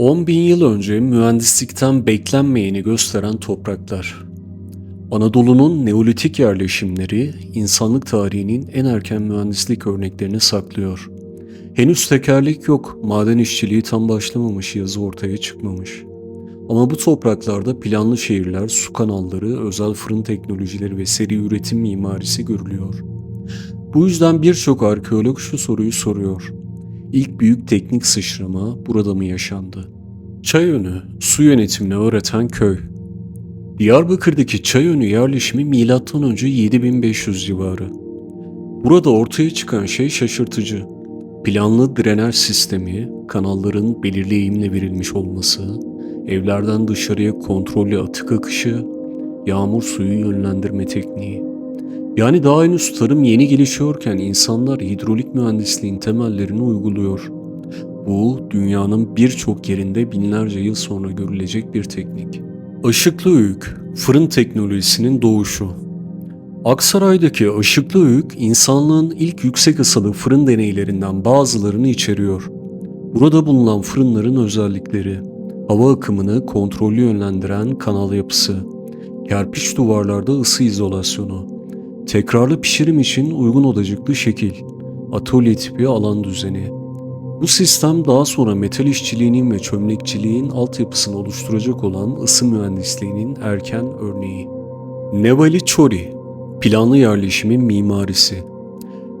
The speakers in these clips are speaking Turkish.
10 bin yıl önce mühendislikten beklenmeyeni gösteren topraklar. Anadolu'nun Neolitik yerleşimleri insanlık tarihinin en erken mühendislik örneklerini saklıyor. Henüz tekerlek yok, maden işçiliği tam başlamamış, yazı ortaya çıkmamış. Ama bu topraklarda planlı şehirler, su kanalları, özel fırın teknolojileri ve seri üretim mimarisi görülüyor. Bu yüzden birçok arkeolog şu soruyu soruyor. İlk büyük teknik sıçrama burada mı yaşandı? Çayönü, su yönetimini öğreten köy. Diyarbakır'daki Çayönü yerleşimi M.Ö. 7500 civarı. Burada ortaya çıkan şey şaşırtıcı. Planlı drenaj sistemi, kanalların belirli eğimle verilmiş olması, evlerden dışarıya kontrollü atık akışı, yağmur suyu yönlendirme tekniği. Yani daha henüz tarım yeni gelişiyorken insanlar hidrolik mühendisliğin temellerini uyguluyor. Bu dünyanın birçok yerinde binlerce yıl sonra görülecek bir teknik. Işıklı öğük, fırın teknolojisinin doğuşu. Aksaray'daki ışıklı öğük insanlığın ilk yüksek ısılı fırın deneylerinden bazılarını içeriyor. Burada bulunan fırınların özellikleri, hava akımını kontrollü yönlendiren kanal yapısı, kerpiç duvarlarda ısı izolasyonu, tekrarlı pişirim için uygun odacıklı şekil, atölye tipi alan düzeni. Bu sistem daha sonra metal işçiliğinin ve çömlekçiliğin altyapısını oluşturacak olan ısı mühendisliğinin erken örneği. Nevali Çori, planlı yerleşimin mimarisi.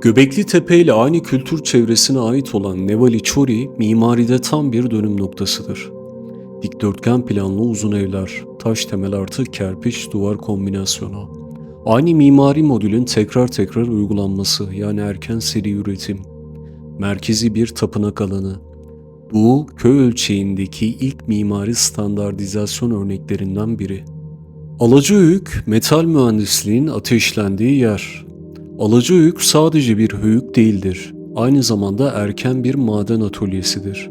Göbekli Tepe ile aynı kültür çevresine ait olan Nevali Çori, mimaride tam bir dönüm noktasıdır. Dikdörtgen planlı uzun evler, taş temel artı kerpiç duvar kombinasyonu. Aynı mimari modülün tekrar tekrar uygulanması yani erken seri üretim. Merkezi bir tapınak alanı. Bu köy ölçeğindeki ilk mimari standartizasyon örneklerinden biri. Alacıöyük, metal mühendisliğin ateşlendiği yer. Alacıöyük sadece bir höyük değildir. Aynı zamanda erken bir maden atölyesidir.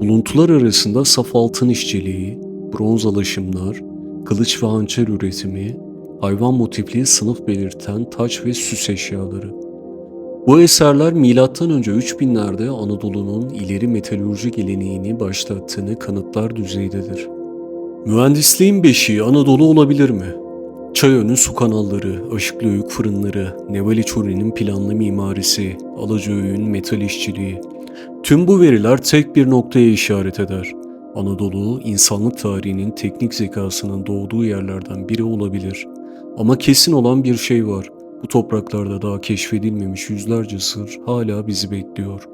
Buluntular arasında saf altın işçiliği, bronz alaşımlar, kılıç ve hançer üretimi, hayvan motifli sınıf belirten taç ve süs eşyaları. Bu eserler M.Ö. 3000'lerde Anadolu'nun ileri metalürji geleneğini başlattığını kanıtlar düzeydedir. Mühendisliğin beşiği Anadolu olabilir mi? Çayönü su kanalları, Aşıklıöyük fırınları, Nevali Çori'nin planlı mimarisi, Alacıöyük'ün metal işçiliği. Tüm bu veriler tek bir noktaya işaret eder. Anadolu, insanlık tarihinin teknik zekasının doğduğu yerlerden biri olabilir. Ama kesin olan bir şey var. Bu topraklarda daha keşfedilmemiş yüzlerce sır hala bizi bekliyor.